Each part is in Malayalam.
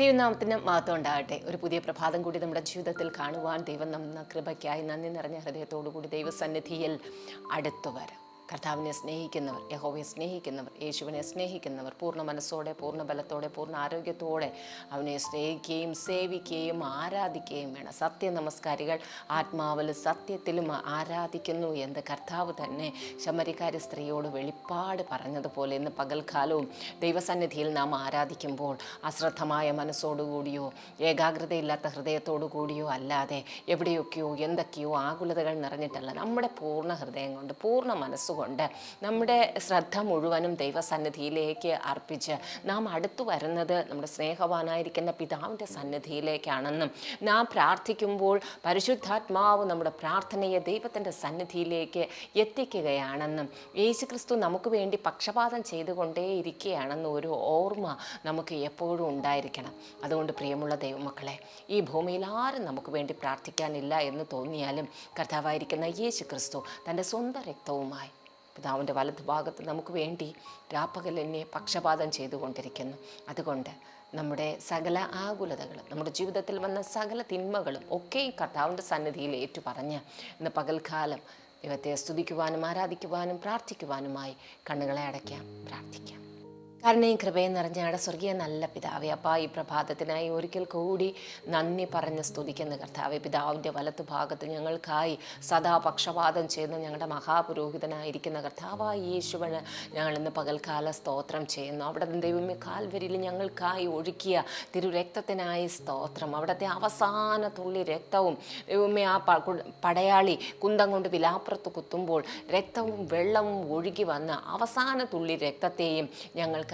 ദൈവനാമത്തിന് മഹത്വം ഉണ്ടാകട്ടെ. ഒരു പുതിയ പ്രഭാതം കൂടി നമ്മുടെ ജീവിതത്തിൽ കാണുവാൻ ദൈവം നമ്മ കൃപയ്ക്കായി നന്ദി നിറഞ്ഞ ഹൃദയത്തോടു കൂടി ദൈവസന്നിധിയിൽ അടുത്തു വരാം. കർത്താവിനെ സ്നേഹിക്കുന്നവർ യഹോവയെ സ്നേഹിക്കുന്നവർ യേശുവിനെ സ്നേഹിക്കുന്നവർ പൂർണ മനസ്സോടെ പൂർണ ബലത്തോടെ പൂർണ ആരോഗ്യത്തോടെ അവനെ സ്നേഹിക്കുകയും സേവിക്കുകയും ആരാധിക്കുകയും വേണം. സത്യ നമസ്കാരികൾ ആത്മാവിൽ സത്യത്തിലും ആരാധിക്കുന്നു എന്ന് കർത്താവ് തന്നെ ശമരിക്കാരി സ്ത്രീയോട് വെളിപ്പാട് പറഞ്ഞതുപോലെ ഇന്ന് പകൽക്കാലവും ദൈവസന്നിധിയിൽ നാം ആരാധിക്കുമ്പോൾ അശ്രദ്ധമായ മനസ്സോടുകൂടിയോ ഏകാഗ്രതയില്ലാത്ത ഹൃദയത്തോടു കൂടിയോ അല്ലാതെ എവിടെയൊക്കെയോ എന്തൊക്കെയോ ആകുലതകൾ നിറഞ്ഞിട്ടല്ല നമ്മുടെ പൂർണ ഹൃദയം കൊണ്ട് പൂർണ മനസ്സുകൊണ്ട് നമ്മുടെ ശ്രദ്ധ മുഴുവനും ദൈവസന്നിധിയിലേക്ക് അർപ്പിച്ച് നാം അടുത്തു വരുന്നത് നമ്മുടെ സ്നേഹവാനായിരിക്കുന്ന പിതാവിന്റെ സന്നിധിയിലേക്കാണെന്നും നാം പ്രാർത്ഥിക്കുമ്പോൾ പരിശുദ്ധാത്മാവ് നമ്മുടെ പ്രാർത്ഥനയെ ദൈവത്തിന്റെ സന്നിധിയിലേക്ക് എത്തിക്കുകയാണെന്നും യേശുക്രിസ്തു നമുക്ക് വേണ്ടി പക്ഷപാതം ചെയ്തുകൊണ്ടേയിരിക്കുകയാണെന്ന ഒരു ഓർമ്മ നമുക്ക് എപ്പോഴും ഉണ്ടായിരിക്കണം. അതുകൊണ്ട് പ്രിയമുള്ള ദൈവമക്കളെ ഈ ഭൂമിയിൽ ആരും നമുക്ക് വേണ്ടി പ്രാർത്ഥിക്കാനില്ല എന്ന് തോന്നിയാലും കർത്താവായിരിക്കുന്ന യേശു ക്രിസ്തു തന്റെ സ്വന്തം രക്തവുമായി പിതാവിന്റെ വലത് ഭാഗത്ത് നമുക്ക് വേണ്ടി രാപ്പകൽ എന്നെ പക്ഷപാതം ചെയ്തുകൊണ്ടിരിക്കുന്നു. അതുകൊണ്ട് നമ്മുടെ സകല ആകുലതകളും നമ്മുടെ ജീവിതത്തിൽ വന്ന സകല തിന്മകളും ഒക്കെ കർത്താവിന്റെ സന്നിധിയിൽ ഏറ്റുപറഞ്ഞ് ഇന്ന് പകൽക്കാലം ദൈവത്തെ സ്തുതിക്കുവാനും ആരാധിക്കുവാനും പ്രാർത്ഥിക്കുവാനുമായി കണ്ണുകളെ അടയ്ക്കാം പ്രാർത്ഥിക്കാം. കരുണയും കൃപയും നിറഞ്ഞ ഞങ്ങളുടെ സ്വർഗീയ നല്ല പിതാവേ അപ്പാ ഈ പ്രഭാതത്തിനായി ഒരിക്കൽ കൂടി നന്ദി പറഞ്ഞ് സ്തുതിക്കുന്ന കർത്താവെ പിതാവിന്റെ വലത്ത് ഭാഗത്ത് ഞങ്ങൾക്കായി സദാ പക്ഷപാതം ചെയ്യുന്ന ഞങ്ങളുടെ മഹാപുരോഹിതനായിരിക്കുന്ന കർത്താവായ യേശുവിന് ഞങ്ങൾ ഇന്ന് പകൽക്കാല സ്തോത്രം ചെയ്യുന്നു. അവിടെ ദൈവമേ കാൽവരിയിൽ ഞങ്ങൾക്കായി ഒഴുക്കിയ തിരുരക്തത്തിനായി സ്തോത്രം. അവിടുത്തെ അവസാന തുള്ളി രക്തവും ദൈവമേ ആ പടയാളി കുന്തം കൊണ്ട് വിലാപ്പുറത്ത് കുത്തുമ്പോൾ രക്തവും വെള്ളവും ഒഴുകി വന്ന അവസാന തുള്ളി രക്തത്തെയും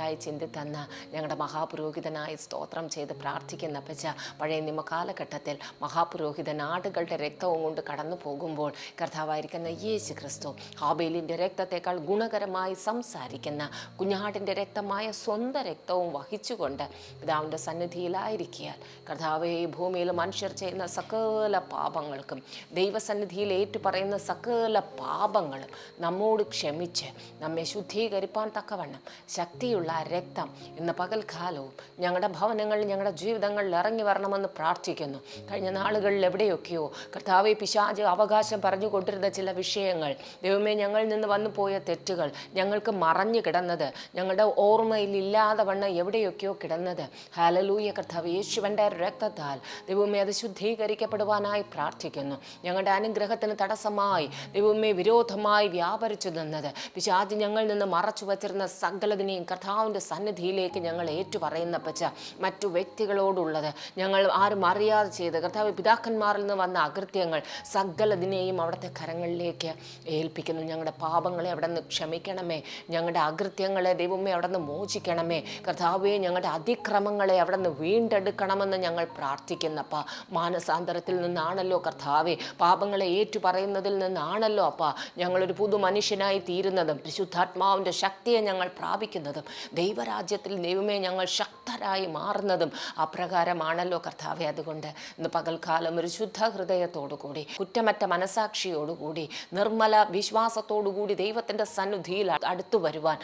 ഞങ്ങൾക്കായി ചിന്തി തന്ന ഞങ്ങളുടെ മഹാപുരോഹിതനായി സ്തോത്രം ചെയ്ത് പ്രാർത്ഥിക്കുന്ന പച്ച പഴയ നിമകാലഘട്ടത്തിൽ മഹാപുരോഹിതൻ ആടുകളുടെ രക്തവും കൊണ്ട് കടന്നു പോകുമ്പോൾ കർത്താവായിരിക്കുന്ന യേശു ക്രിസ്തു ഹാബേലിന്റെ രക്തത്തെക്കാൾ ഗുണകരമായി സംസാരിക്കുന്ന കുഞ്ഞാടിന്റെ രക്തമായ സ്വന്തം രക്തവും വഹിച്ചുകൊണ്ട് പിതാവിന്റെ സന്നിധിയിലായിരിക്കാൻ കർത്താവെ ഈ ഭൂമിയിൽ മനുഷ്യർ ചെയ്യുന്ന സകല പാപങ്ങൾക്കും ദൈവസന്നിധിയിൽ ഏറ്റുപറയുന്ന സകല പാപങ്ങളും നമ്മോട് ക്ഷമിച്ച് നമ്മെ ശുദ്ധീകരിപ്പാൻ തക്കവണ്ണം ശക്തിയുള്ള ആ രക്തം ഇന്ന് പകൽക്കാലവും ഞങ്ങളുടെ ഭവനങ്ങളിൽ ഞങ്ങളുടെ ജീവിതങ്ങളിൽ ഇറങ്ങി വരണമെന്ന് പ്രാർത്ഥിക്കുന്നു. കഴിഞ്ഞ നാളുകളിൽ എവിടെയൊക്കെയോ കർത്താവ് പിശാജ് അവകാശം പറഞ്ഞു കൊണ്ടിരുന്ന ചില വിഷയങ്ങൾ ദൈവമേ ഞങ്ങളിൽ നിന്ന് വന്നു പോയ തെറ്റുകൾ ഞങ്ങൾക്ക് മറഞ്ഞു കിടന്നത് ഞങ്ങളുടെ ഓർമ്മയിൽ ഇല്ലാതെ വണ്ണം എവിടെയൊക്കെയോ കിടന്നത്. ഹാലലൂയ കർത്താവ് യേശുവന്റെ രക്തത്താൽ ദൈവമേ അത് ശുദ്ധീകരിക്കപ്പെടുവാനായി പ്രാർത്ഥിക്കുന്നു. ഞങ്ങളുടെ അനുഗ്രഹത്തിന് തടസ്സമായി ദൈവമേ വിരോധമായി വ്യാപരിച്ചു നിന്നത്. പിശാജ് ഞങ്ങളിൽ നിന്ന് മറച്ചു വച്ചിരുന്ന സകലതിനെയും കർത്താവിന്റെ സന്നിധിയിലേക്ക് ഞങ്ങൾ ഏറ്റുപറയുന്ന പച്ച മറ്റു വ്യക്തികളോടുള്ളത് ഞങ്ങൾ ആരും അറിയാതെ ചെയ്ത് കർത്താവ് പിതാക്കന്മാരിൽ നിന്ന് വന്ന അകൃത്യങ്ങൾ സകലതിനെയും അവിടുത്തെ കരങ്ങളിലേക്ക് ഏൽപ്പിക്കുന്നു. ഞങ്ങളുടെ പാപങ്ങളെ അവിടെ നിന്ന് ക്ഷമിക്കണമേ. ഞങ്ങളുടെ അകൃത്യങ്ങളെ ദൈവമേ അവിടെ നിന്ന് മോചിക്കണമേ. കർത്താവെ ഞങ്ങളുടെ അതിക്രമങ്ങളെ അവിടെ നിന്ന് വീണ്ടെടുക്കണമെന്ന് ഞങ്ങൾ പ്രാർത്ഥിക്കുന്നപ്പ. മാനസാന്തരത്തിൽ നിന്നാണല്ലോ കർത്താവെ പാപങ്ങളെ ഏറ്റുപറയുന്നതിൽ നിന്നാണല്ലോ അപ്പ. ഞങ്ങളൊരു പുതു മനുഷ്യനായി തീരുന്നതും പരിശുദ്ധാത്മാവിന്റെ ശക്തിയെ ഞങ്ങൾ പ്രാപിക്കുന്നതും. ദൈവരാജ്യത്തിൽ ദൈവമേ ഞങ്ങൾ ശക്തരായി മാറുന്നതും അപ്രകാരമാണല്ലോ കർത്താവെ. അതുകൊണ്ട് ഇന്ന് പകൽക്കാലം ഒരു ശുദ്ധ ഹൃദയത്തോടു കൂടി കുറ്റമറ്റ മനസാക്ഷിയോടുകൂടി നിർമ്മല വിശ്വാസത്തോടുകൂടി ദൈവത്തിന്റെ സന്നിധിയിൽ അടുത്തു വരുവാൻ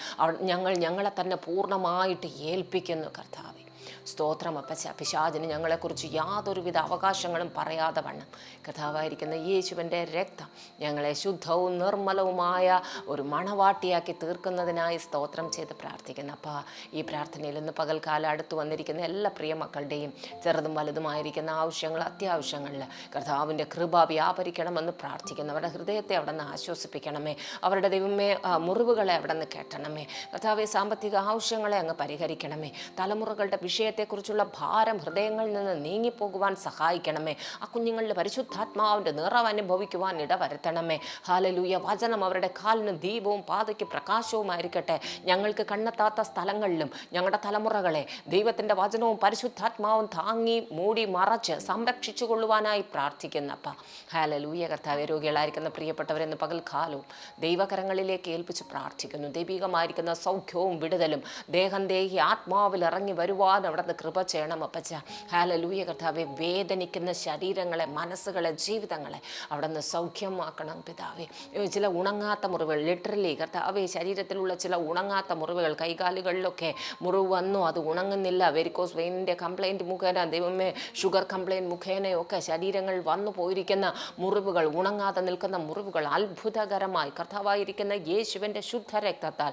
ഞങ്ങൾ ഞങ്ങളെ തന്നെ പൂർണമായിട്ട് ഏൽപ്പിക്കുന്നു കർത്താവെ. സ്തോത്രം അപ്പച്ച. പിശാചിന് ഞങ്ങളെക്കുറിച്ച് യാതൊരുവിധ അവകാശങ്ങളും പറയാതെ വണ്ണം. കഥാവായിരിക്കുന്ന യേശുവിന്റെ രക്തം ഞങ്ങളെ ശുദ്ധവും നിർമ്മലവുമായ ഒരു മണവാട്ടിയാക്കി തീർക്കുന്നതിനായി സ്തോത്രം ചെയ്ത് പ്രാർത്ഥിക്കുന്നു. അപ്പോൾ ഈ പ്രാർത്ഥനയിൽ ഇന്ന് പകൽക്കാലം അടുത്ത് വന്നിരിക്കുന്ന എല്ലാ പ്രിയ മക്കളുടെയും ചെറുതും വലുതുമായിരിക്കുന്ന ആവശ്യങ്ങൾ അത്യാവശ്യങ്ങളിൽ കർത്താവിന്റെ കൃപ വ്യാപരിക്കണമെന്ന് പ്രാർത്ഥിക്കുന്നു. അവരുടെ ഹൃദയത്തെ അവിടെ നിന്ന് ആശ്വസിപ്പിക്കണമേ. അവരുടെ ദൈവമേ മുറിവുകളെ അവിടെ നിന്ന് കെട്ടണമേ. കർത്താവെ സാമ്പത്തിക ആവശ്യങ്ങളെ അങ്ങ് പരിഹരിക്കണമേ. തലമുറകളുടെ വിഷയത്തെക്കുറിച്ചുള്ള ഭാരം ഹൃദയങ്ങളിൽ നിന്ന് നീങ്ങിപ്പോകുവാൻ സഹായിക്കണമേ. ആ കുഞ്ഞുങ്ങളുടെ പരിശുദ്ധാത്മാവിന്റെ നിറവ് അനുഭവിക്കുവാൻ ഇടവരുത്തണമേ. ഹാലലൂയ വചനം അവരുടെ കാലിന് ദീപവും പാതയ്ക്ക് പ്രകാശവുമായിരിക്കട്ടെ. ഞങ്ങൾക്ക് കണ്ണെത്താത്ത സ്ഥലങ്ങളിലും ഞങ്ങളുടെ തലമുറകളെ ദൈവത്തിന്റെ വചനവും പരിശുദ്ധാത്മാവും താങ്ങി മൂടി മറച്ച് സംരക്ഷിച്ചു കൊള്ളുവാനായി പ്രാർത്ഥിക്കുന്നപ്പ. ഹാലലൂയ കർത്താവ് രോഗികളായിരിക്കുന്ന പ്രിയപ്പെട്ടവരെന്ന് പകൽക്കാലവും ദൈവകരങ്ങളിലേക്ക് ഏൽപ്പിച്ച് പ്രാർത്ഥിക്കുന്നു. ദൈവികമായിരിക്കുന്ന സൗഖ്യവും വിടുതലും ദേഹം ദേഹി ആത്മാവിൽ ഇറങ്ങി വരുവാൻ അവിടുന്ന് കൃപ ചെയ്യണം അപ്പച്ച. ഹാലലൂയ കർത്താവെ. വേദനിക്കുന്ന ശരീരങ്ങളെ മനസ്സുകളെ ജീവിതങ്ങളെ അവിടുന്ന് സൗഖ്യമാക്കണം പിതാവെ. ചില ഉണങ്ങാത്ത മുറിവുകൾ ലിറ്ററലി കർത്താവെ ശരീരത്തിലുള്ള ചില ഉണങ്ങാത്ത മുറിവുകൾ കൈകാലുകളിലൊക്കെ മുറിവ് വന്നു അത് ഉണങ്ങുന്നില്ല. വെരിക്കോസ് വെയിനിന്റെ കംപ്ലൈന്റ് മുഖേന ദൈവമേ ഷുഗർ കംപ്ലൈന്റ് മുഖേനയൊക്കെ ശരീരങ്ങൾ വന്നു പോയിരിക്കുന്ന മുറിവുകൾ ഉണങ്ങാതെ നിൽക്കുന്ന മുറിവുകൾ അത്ഭുതകരമായി. കർത്താവായിരിക്കുന്ന യേശുവിന്റെ ശുദ്ധ രക്തത്താൽ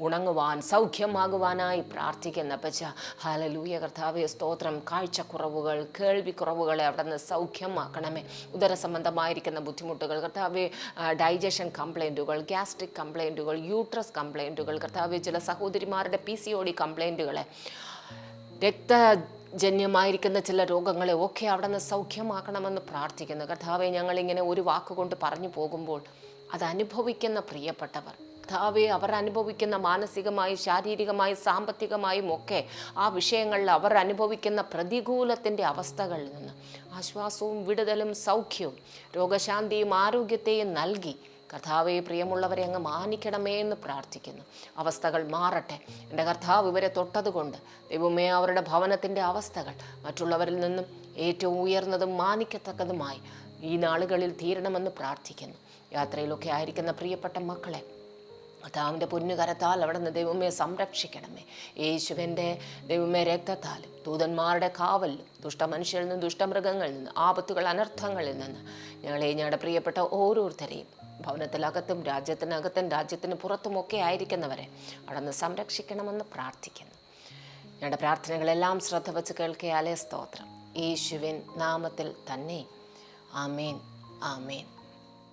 ഉണങ്ങുവാൻ സൗഖ്യമാകുവാനായി പ്രാർത്ഥിക്കുന്ന പച്ച ഹാലലൂയ കർത്താവെ സ്തോത്രം. കാഴ്ചക്കുറവുകൾ കേൾവിക്കുറവുകളെ അവിടെ നിന്ന് സൗഖ്യമാക്കണമേ. ഉദര സംബന്ധമായിരിക്കുന്ന ബുദ്ധിമുട്ടുകൾ കർത്താവെ ഡൈജഷൻ കംപ്ലൈന്റുകൾ ഗ്യാസ്ട്രിക് കംപ്ലൈന്റുകൾ യൂട്രസ് കംപ്ലൈന്റുകൾ കർത്താവെ ചില സഹോദരിമാരുടെ പി സി ഒ ഡി കംപ്ലൈന്റുകളെ രക്തജന്യമായിരിക്കുന്ന ചില രോഗങ്ങളെ ഒക്കെ അവിടെ നിന്ന് സൗഖ്യമാക്കണമെന്ന് പ്രാർത്ഥിക്കുന്നു. കർത്താവെ ഞങ്ങളിങ്ങനെ ഒരു വാക്കുകൊണ്ട് പറഞ്ഞു പോകുമ്പോൾ അത് അനുഭവിക്കുന്ന പ്രിയപ്പെട്ടവർ കർത്താവെ അവർ അനുഭവിക്കുന്ന മാനസികമായി ശാരീരികമായി സാമ്പത്തികമായും ഒക്കെ ആ വിഷയങ്ങളിൽ അവർ അനുഭവിക്കുന്ന പ്രതികൂലത്തിന്റെ അവസ്ഥകളിൽ നിന്ന് ആശ്വാസവും വിടുതലും സൗഖ്യവും രോഗശാന്തിയും ആരോഗ്യത്തെയും നൽകി. കർത്താവെ പ്രിയമുള്ളവരെ അങ്ങ് മാനിക്കണമേ എന്ന് പ്രാർത്ഥിക്കുന്നു. അവസ്ഥകൾ മാറട്ടെ. എന്റെ കർത്താവ് ഇവരെ തൊട്ടതുകൊണ്ട് ദൈവമേ അവരുടെ ഭവനത്തിന്റെ അവസ്ഥകൾ മറ്റുള്ളവരിൽ നിന്നും ഏറ്റവും ഉയർന്നതും മാനിക്കത്തക്കതുമായി ഈ നാളുകളിൽ തീരണമെന്ന് പ്രാർത്ഥിക്കുന്നു. യാത്രയിലൊക്കെ ആയിരിക്കുന്ന പ്രിയപ്പെട്ട മക്കളെ കർത്താവിന്റെ പൊന്നുകരത്താൽ അവിടെ നിന്ന് ദൈവമേ സംരക്ഷിക്കണമേ. യേശുവിന്റെ ദൈവമേ രക്തത്താലും ദൂതന്മാരുടെ കാവലിലും ദുഷ്ടമനുഷ്യരിൽ നിന്ന് ദുഷ്ടമൃഗങ്ങളിൽ നിന്ന് ആപത്തുകൾ അനർത്ഥങ്ങളിൽ നിന്ന് ഞങ്ങളെ ഞങ്ങളുടെ പ്രിയപ്പെട്ട ഓരോരുത്തരെയും ഭവനത്തിലകത്തും രാജ്യത്തിനകത്തും രാജ്യത്തിന് പുറത്തുമൊക്കെ ആയിരിക്കുന്നവരെ അവിടെ നിന്ന് സംരക്ഷിക്കണമെന്ന് പ്രാർത്ഥിക്കുന്നു. ഞങ്ങളുടെ പ്രാർത്ഥനകളെല്ലാം ശ്രദ്ധ വച്ച് കേൾക്കിയാലേ സ്തോത്രം. യേശുവിൻ നാമത്തിൽ തന്നെ. ആമേൻ. ആമേൻ.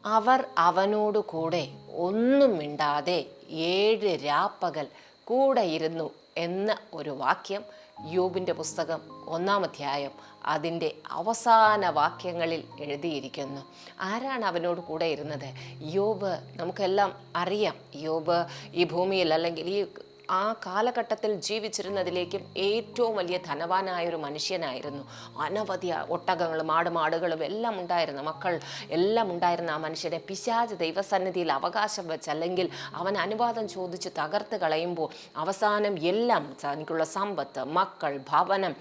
അവർ അവനോടു കൂടെ ഒന്നും മിണ്ടാതെ ഏഴ് രാപ്പകൽ കൂടെ ഇരുന്നു എന്ന ഒരു വാക്യം യോബിന്റെ പുസ്തകം ഒന്നാം അധ്യായം അതിന്റെ അവസാന വാക്യങ്ങളിൽ എഴുതിയിരിക്കുന്നു. ആരാണ് അവനോട് കൂടെ ഇരുന്നത്? യോബ് നമുക്കെല്ലാം അറിയാം. യോബ് ഈ ഭൂമിയിൽ അല്ലെങ്കിൽ ഈ ആ കാലഘട്ടത്തിൽ ജീവിച്ചിരുന്നതിലേക്കും ഏറ്റവും വലിയ ധനവാനായ ഒരു മനുഷ്യനായിരുന്നു. അനവധി ഒട്ടകങ്ങളും ആടുമാടുകളും എല്ലാം ഉണ്ടായിരുന്നു മക്കൾ എല്ലാം ഉണ്ടായിരുന്ന ആ മനുഷ്യനെ പിശാജ് ദൈവസന്നിധിയിൽ അവകാശം വെച്ച് അല്ലെങ്കിൽ അവൻ അനുവാദം ചോദിച്ച് തകർത്ത് കളയുമ്പോൾ അവസാനം എല്ലാം തനിക്കുള്ള സമ്പത്ത് മക്കൾ ഭവനം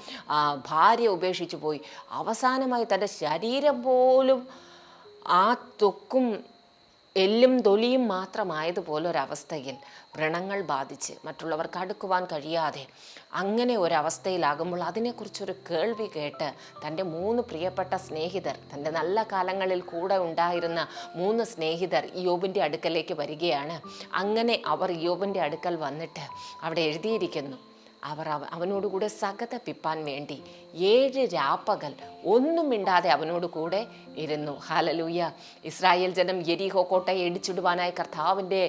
ഭാര്യ ഉപേക്ഷിച്ചു പോയി. അവസാനമായി തന്റെ ശരീരം പോലും ആ തൊക്കും എല്ലും തൊലിയും മാത്രമായതുപോലെ ഒരവസ്ഥയിൽ വ്രണങ്ങൾ ബാധിച്ച് മറ്റുള്ളവർക്ക് അടുക്കുവാൻ കഴിയാതെ അങ്ങനെ ഒരവസ്ഥയിലാകുമ്പോൾ അതിനെക്കുറിച്ചൊരു കേൾവി കേട്ട് തന്റെ മൂന്ന് പ്രിയപ്പെട്ട സ്നേഹിതർ തന്റെ നല്ല കാലങ്ങളിൽ കൂടെ ഉണ്ടായിരുന്ന മൂന്ന് സ്നേഹിതർ യോബിന്റെ അടുക്കലേക്ക് വരികയാണ്. അങ്ങനെ അവർ യോബിന്റെ അടുക്കൽ വന്നിട്ട് അവിടെ എഴുതിയിരിക്കുന്നു. അവർ അവ അവനോടുകൂടെ സകതപ്പിപ്പാൻ വേണ്ടി ഏഴ് രാപ്പകൽ ഒന്നും മിണ്ടാതെ അവനോട് കൂടെ ഇരുന്നു. ഹാലലൂയ ഇസ്രായേൽ ജനം എരിഹോ കോട്ടയെ ഇടിച്ചിടുവാനായി കർത്താവിന്റെ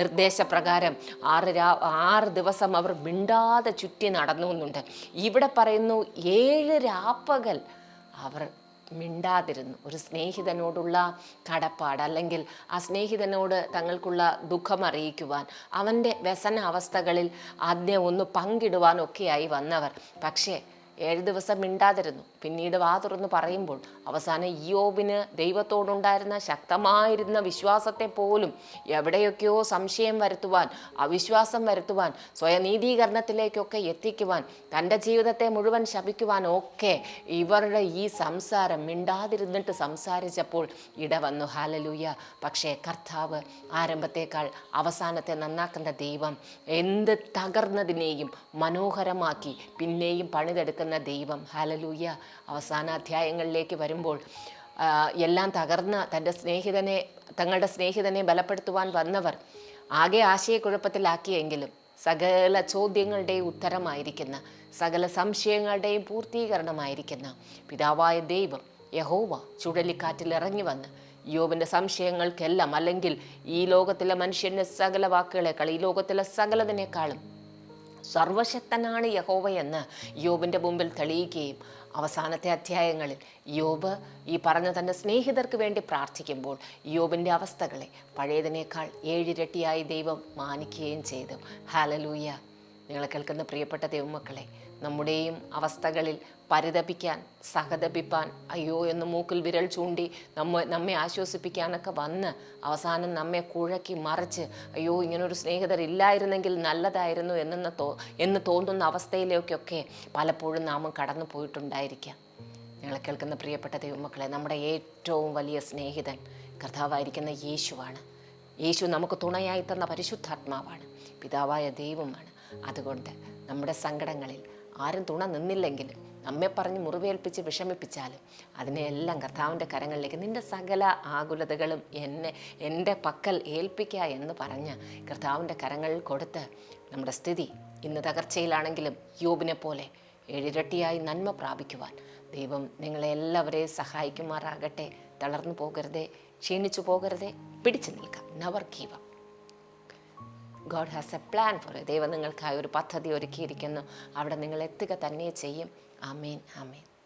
നിർദ്ദേശപ്രകാരം ആറ് രാ ആറ് ദിവസം അവർ മിണ്ടാതെ ചുറ്റി നടന്നു എന്നുണ്ട്. ഇവിടെ പറയുന്നു ഏഴ് രാപ്പകൽ അവർ മിണ്ടാതിരുന്നു. ഒരു സ്നേഹിതനോടുള്ള കടപ്പാട് അല്ലെങ്കിൽ ആ സ്നേഹിതനോട് തങ്ങൾക്കുള്ള ദുഃഖം അറിയിക്കുവാൻ അവന്റെ വ്യസന അവസ്ഥകളിൽ ആദ്യം ഒന്ന് പങ്കിടുവാനൊക്കെയായി വന്നവർ. പക്ഷേ ഏഴ് ദിവസം മിണ്ടാതിരുന്നു. പിന്നീട് വാ തുറന്ന് പറയുമ്പോൾ അവസാനം യോബിന് ദൈവത്തോടുണ്ടായിരുന്ന ശക്തമായിരുന്ന വിശ്വാസത്തെ പോലും എവിടെയൊക്കെയോ സംശയം വരുത്തുവാൻ അവിശ്വാസം വരുത്തുവാൻ സ്വയനീതീകരണത്തിലേക്കൊക്കെ എത്തിക്കുവാൻ തന്റെ ജീവിതത്തെ മുഴുവൻ ശപിക്കുവാൻ ഒക്കെ ഇവരുടെ ഈ സംസാരം മിണ്ടാതിരുന്നിട്ട് സംസാരിച്ചപ്പോൾ ഇടവന്നു. ഹാലലൂയ പക്ഷേ കർത്താവ് ആരംഭത്തേക്കാൾ അവസാനത്തെ നന്നാക്കുന്ന ദൈവം എന്ത് തകർന്നതിനെയും മനോഹരമാക്കി പിന്നെയും പണിതെടുക്കുന്ന ദൈവം. ഹാലലൂയ അവസാന അധ്യായങ്ങളിലേക്ക് വരുമ്പോൾ എല്ലാം തകർന്ന തന്റെ സ്നേഹിതനെ തങ്ങളുടെ സ്നേഹിതനെ ബലപ്പെടുത്തുവാൻ വന്നവർ ആകെ ആശയക്കുഴപ്പത്തിലാക്കിയെങ്കിലും സകല ചോദ്യങ്ങളുടെയും ഉത്തരമായിരിക്കുന്ന സകല സംശയങ്ങളുടെയും പൂർത്തീകരണമായിരിക്കുന്ന പിതാവായ ദൈവം യഹോവ ചുഴലിക്കാറ്റിൽ ഇറങ്ങി വന്ന് യോബിന്റെ സംശയങ്ങൾക്കെല്ലാം അല്ലെങ്കിൽ ഈ ലോകത്തിലെ മനുഷ്യന്റെ സകല വാക്കുകളെക്കാൾ ഈ ലോകത്തിലെ സകലതിനേക്കാളും സർവശക്തനാണ് യഹോവ എന്ന് യോബിന്റെ മുമ്പിൽ തെളിയിക്കുകയും അവസാനത്തെ അധ്യായങ്ങളിൽ യോബ് ഈ പറഞ്ഞ തന്റെ സ്നേഹിതർക്ക് വേണ്ടി പ്രാർത്ഥിക്കുമ്പോൾ യോബിന്റെ അവസ്ഥകളെ പഴയതിനേക്കാൾ ഏഴിരട്ടിയായി ദൈവം മാനിക്കുകയും ചെയ്തു. ഹാലലൂയ നിങ്ങളെ കേൾക്കുന്ന പ്രിയപ്പെട്ട ദൈവമക്കളെ നമ്മുടെയും അവസ്ഥകളിൽ പരിതപിക്കാൻ സഹതപിപ്പാൻ അയ്യോ എന്ന് മൂക്കിൽ വിരൽ ചൂണ്ടി നമ്മ നമ്മെ ആശ്വസിപ്പിക്കാനൊക്കെ വന്ന് അവസാനം നമ്മെ കുഴക്കി മറിച്ച് അയ്യോ ഇങ്ങനൊരു സ്നേഹിതരില്ലായിരുന്നെങ്കിൽ നല്ലതായിരുന്നു എന്നെന്ന് തോ എന്ന് തോന്നുന്ന അവസ്ഥയിലേക്കൊക്കെ പലപ്പോഴും നാം കടന്നു പോയിട്ടുണ്ടായിരിക്കാം. ഞങ്ങളെ കേൾക്കുന്ന പ്രിയപ്പെട്ട ദൈവമക്കളെ നമ്മുടെ ഏറ്റവും വലിയ സ്നേഹിതൻ കർത്താവായിരിക്കുന്ന യേശുവാണ്. യേശു നമുക്ക് തുണയായി തന്ന പരിശുദ്ധാത്മാവാണ് പിതാവായ ദൈവമാണ്. അതുകൊണ്ട് നമ്മുടെ സങ്കടങ്ങളിൽ ആരും തുണ നിന്നില്ലെങ്കിലും നമ്മെ പറഞ്ഞ് മുറിവേൽപ്പിച്ച് വിഷമിപ്പിച്ചാലും അതിനെയെല്ലാം കർത്താവിന്റെ കരങ്ങളിലേക്ക് നിന്റെ സകല ആകുലതകളും എന്നെ എന്റെ പക്കൽ ഏൽപ്പിക്കുക എന്ന് പറഞ്ഞ് കർത്താവിന്റെ കരങ്ങളിൽ കൊടുത്ത് നമ്മുടെ സ്ഥിതി ഇന്ന് തകർച്ചയിലാണെങ്കിലും യോബിനെ പോലെ ഏഴിരട്ടിയായി നന്മ പ്രാപിക്കുവാൻ ദൈവം നിങ്ങളെ എല്ലാവരെയും സഹായിക്കുമാറാകട്ടെ. തളർന്നു പോകരുതേ ക്ഷീണിച്ചു പോകരുതേ. പിടിച്ചു നിൽക്കാം. Never up God has a plan for ദൈവം നിങ്ങൾക്കായി ഒരു പദ്ധതി ഒരുക്കിയിരിക്കുന്നു. അവിടെ നിങ്ങൾ എത്തുക തന്നെ ചെയ്യും. അമീൻ ആമേൻ.